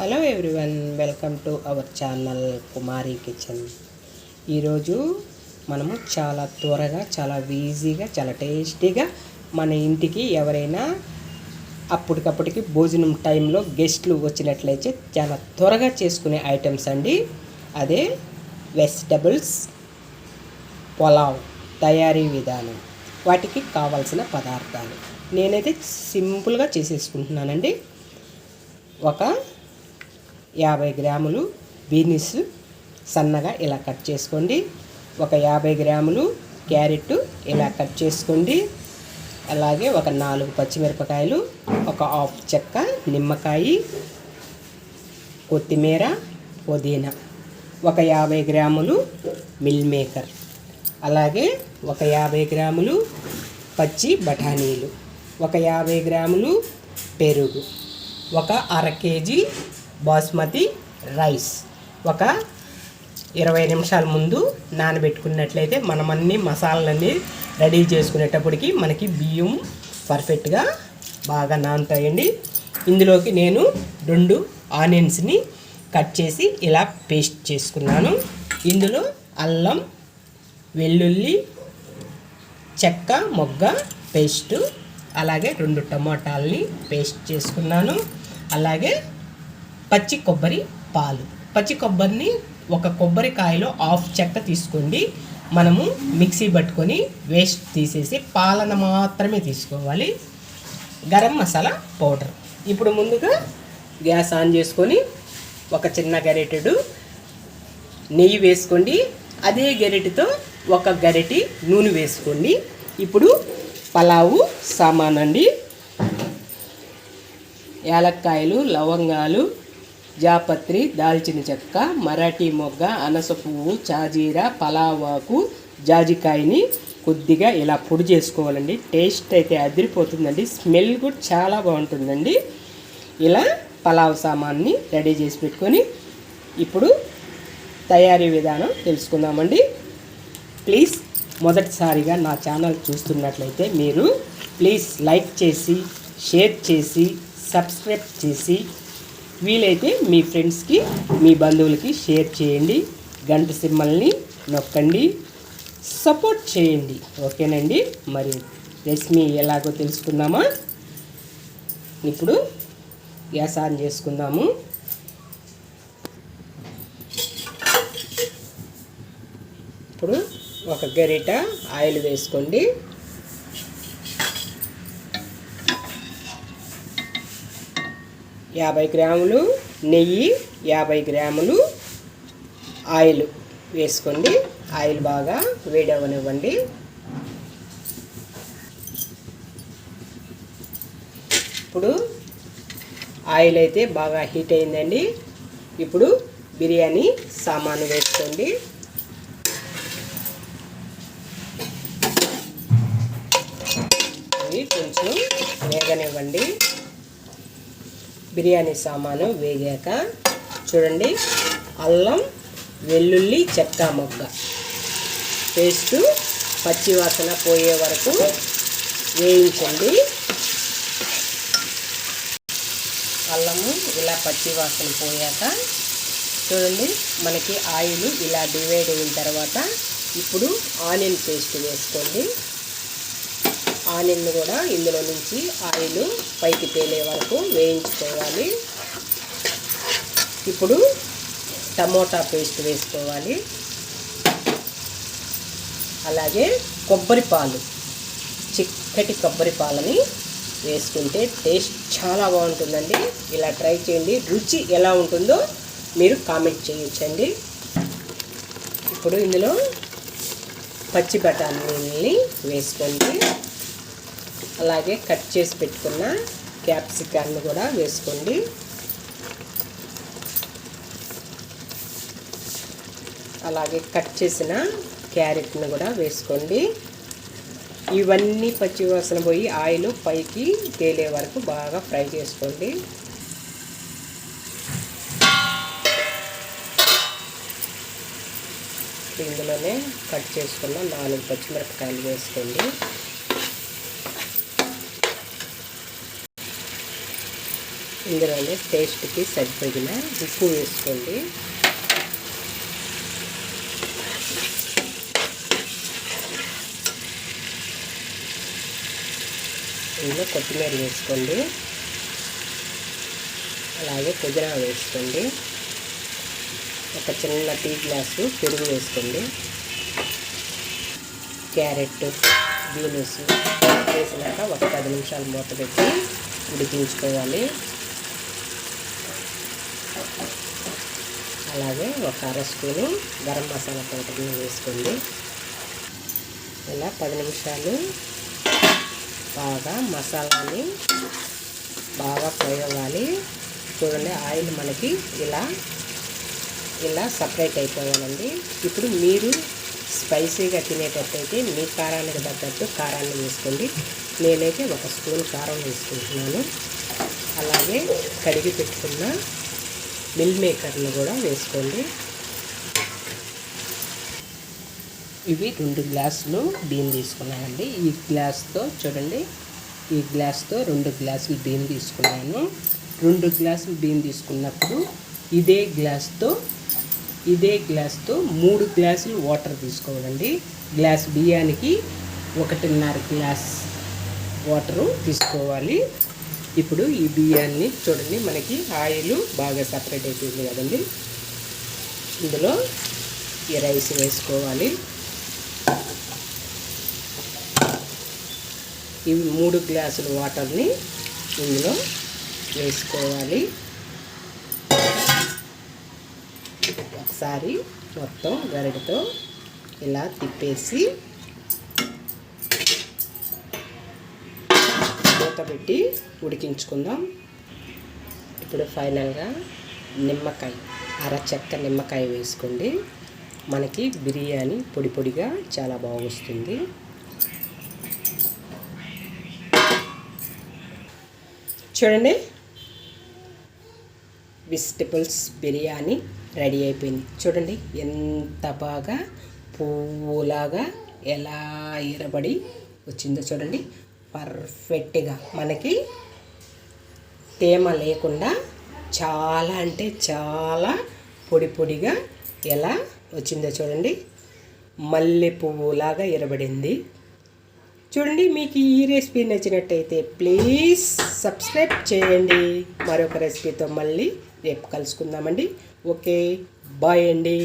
Hello everyone welcome to our channel Kumari kitchen. ఈరోజు మనము చాలా త్వరగా చాలా ఈజీగా చాలా టేస్టీగా మన ఇంటికి ఎవరైనా అప్పటికప్పటికి భోజనం టైంలో గెస్ట్లు వచ్చినట్లయితే చాలా త్వరగా చేసుకునే ఐటమ్స్ అండి. అదే వెజిటబుల్స్ పొలావ్ తయారీ విధానం వాటికి కావాల్సిన పదార్థాలు. నేనైతే సింపుల్గా చేసేసుకుంటున్నానండి. ఒక యాభై గ్రాములు బీనీస్ సన్నగా ఇలా కట్ చేసుకోండి. ఒక యాభై గ్రాములు క్యారెట్ ఇలా కట్ చేసుకోండి. అలాగే ఒక నాలుగు పచ్చిమిరపకాయలు ఒక హాఫ్ చెక్క నిమ్మకాయ కొత్తిమీర పుదీనా ఒక యాభై గ్రాములు మిల్ మేకర్ అలాగే ఒక యాభై గ్రాములు పచ్చి బఠానీలు ఒక యాభై గ్రాములు పెరుగు ఒక అర కేజీ బాస్మతి రైస్. ఒక ఇరవై నిమిషాల ముందు నానబెట్టుకున్నట్లయితే మనం అన్ని మసాలాలన్నీ రెడీ చేసుకునేటప్పటికి మనకి బియ్యం పర్ఫెక్ట్గా బాగా నానుతాయండి. ఇందులోకి నేను రెండు ఆనియన్స్ని కట్ చేసి ఇలా పేస్ట్ చేసుకున్నాను. ఇందులో అల్లం వెల్లుల్లి చెక్క మొగ్గ పేస్టు అలాగే రెండు టమాటాలని పేస్ట్ చేసుకున్నాను. అలాగే పచ్చి కొబ్బరి పాలు. పచ్చి కొబ్బరిని ఒక కొబ్బరికాయలో హాఫ్ చెక్క తీసుకోండి. మనము మిక్సీ పట్టుకొని వేస్ట్ తీసేసి పాలన మాత్రమే తీసుకోవాలి. గరం మసాలా పౌడర్. ఇప్పుడు ముందుగా గ్యాస్ ఆన్ చేసుకొని ఒక చిన్న గరిటెడు నెయ్యి వేసుకోండి. అదే గరిటెతో ఒక గరిటె నూనె వేసుకోండి. ఇప్పుడు పలావు సామాన్ అండి యాలక్కాయలు లవంగాలు జాపత్రి దాల్చిన చెక్క మరాఠీ మొగ్గ అనస పువ్వు చాజీర పలావాకు జాజికాయని కొద్దిగా ఇలా పొడి చేసుకోవాలండి. టేస్ట్ అయితే అదిరిపోతుందండి. స్మెల్ కూడా చాలా బాగుంటుందండి. ఇలా పలావ్ సామాన్ని రెడీ చేసి పెట్టుకొని ఇప్పుడు తయారీ విధానం తెలుసుకుందామండి. ప్లీజ్ మొదటిసారిగా నా ఛానల్ చూస్తున్నట్లయితే మీరు ప్లీజ్ లైక్ చేసి షేర్ చేసి సబ్స్క్రైబ్ చేసి వీలైతే మీ ఫ్రెండ్స్కి మీ బంధువులకి షేర్ చేయండి గంట సిమ్మల్ని నొక్కండి సపోర్ట్ చేయండి. ఓకేనండి? మరి రెసిపీ ఎలాగో తెలుసుకుందామా? ఇప్పుడు గ్యాస్ ఆన్ చేసుకుందాము. ఇప్పుడు ఒక గరిట ఆయిల్ వేసుకోండి. యాభై గ్రాములు నెయ్యి యాభై గ్రాములు ఆయిల్ వేసుకోండి. ఆయిల్ బాగా వేడవనివ్వండి. ఇప్పుడు ఆయిల్ అయితే బాగా హీట్ అయిందండి. ఇప్పుడు బిర్యానీ సామాను వేసుకోండి. అవి కొంచెం వేగనివ్వండి. బిర్యానీ సామాను వేగాక చూడండి అల్లం వెల్లుల్లి చెక్క మొగ్గ పేస్టు పచ్చివాసన పోయే వరకు వేయించండి. అల్లము ఇలా పచ్చివాసన పోయాక చూడండి మనకి ఆయిల్ ఇలా డివైడ్ అయిన తర్వాత ఇప్పుడు ఆనియన్ పేస్ట్ వేసుకోండి. ఆనియన్ను కూడా ఇందులో నుంచి ఆయిల్ పైకి తేలే వరకు వేయించుకోవాలి. ఇప్పుడు టమోటా పేస్ట్ వేసుకోవాలి. అలాగే కొబ్బరి పాలు చిక్కటి కొబ్బరి పాలని వేసుకుంటే టేస్ట్ చాలా బాగుంటుందండి. ఇలా ట్రై చేయండి. రుచి ఎలా ఉంటుందో మీరు కామెంట్ చేయొచ్చండి. ఇప్పుడు ఇందులో పచ్చి బఠానీని వేసుకోండి. అలాగే కట్ చేసి పెట్టుకున్న క్యాప్సికాన్ని కూడా వేసుకోండి. అలాగే కట్ చేసిన క్యారెట్ని కూడా వేసుకోండి. ఇవన్నీ పచ్చి వాసన పోయి ఆయిల్ పైకి తేలే వరకు బాగా ఫ్రై చేసుకోండి. ఇందులోనే కట్ చేసుకున్న నాలుగు పచ్చిమిరపకాయలు వేసుకోండి. ఇందులోనే టేస్ట్కి సరిపడిన ఉప్పు వేసుకోండి. ఇందులో కొత్తిమీర వేసుకోండి. అలాగే పుదీనా వేసుకోండి. ఒక చిన్న టీ గ్లాసు పెరుగు వేసుకోండి. క్యారెట్ బీనస్ వేసినాక ఒక పది నిమిషాలు మూత పెట్టి ఉడికించుకోవాలి. అలాగే ఒక అర స్పూను గరం మసాలా పౌడర్ని వేసుకోండి. ఇలా పది నిమిషాలు బాగా మసాలాని బాగా ఫ్రై అవ్వాలి చూడండి ఆయిల్ మనకి ఇలా ఇలా సపరేట్ అయిపోవాలండి. ఇప్పుడు మీరు స్పైసీగా తినేటట్టయితే మీ కారానికి తగ్గట్టు కారాన్ని వేసుకోండి. నేనైతే ఒక స్పూన్ కారం వేసుకుంటున్నాను. అలాగే కడిగి పెట్టుకున్న మిల్ మేకర్ను కూడా వేసుకోండి. ఇవి రెండు గ్లాసులు బియ్యం తీసుకున్నానండి. ఈ గ్లాస్తో చూడండి. ఈ గ్లాస్తో రెండు గ్లాసులు బియ్యం తీసుకున్నాను. రెండు గ్లాసులు బియ్యం తీసుకున్నప్పుడు ఇదే గ్లాస్తో ఇదే గ్లాస్తో మూడు గ్లాసులు వాటర్ తీసుకోవాలండి. గ్లాస్ బియ్యానికి ఒకటిన్నర గ్లాస్ వాటరు తీసుకోవాలి. ఇప్పుడు ఈ బియ్యాన్ని చూడండి మనకి ఆయిల్ బాగా సపరేట్ అయిపోయింది కదండి. ఇందులో ఈ రైస్ వేసుకోవాలి. ఈ మూడు గ్లాసుల వాటర్ని ఇందులో వేసుకోవాలి. ఒకసారి మొత్తం గరిటతో ఇలా తిప్పేసి మూత పెట్టి ఉడికించుకుందాం. ఇప్పుడు ఫైనల్గా నిమ్మకాయ అర చెక్క నిమ్మకాయ వేసుకోండి. మనకి బిర్యానీ పొడి పొడిగా చాలా బాగుస్తుంది. చూడండి. వెజిటబుల్స్ బిర్యానీ రెడీ అయిపోయింది. చూడండి ఎంత బాగా పువ్వులాగా ఎలా ఎరబడి వచ్చిందో చూడండి. పర్ఫెక్ట్గా మనకి తేమ లేకుండా చాలా అంటే చాలా పొడి పొడిగా ఎలా వచ్చిందో చూడండి. మల్లె పువ్వులాగా ఎరబడింది చూడండి మీకు ఈ రెసిపీ నచ్చినట్టయితే ప్లీజ్ సబ్స్క్రైబ్ చేయండి. మరొక రెసిపీతో మళ్ళీ రేపు కలుసుకుందామండి. ఓకే బాయ్ అండి.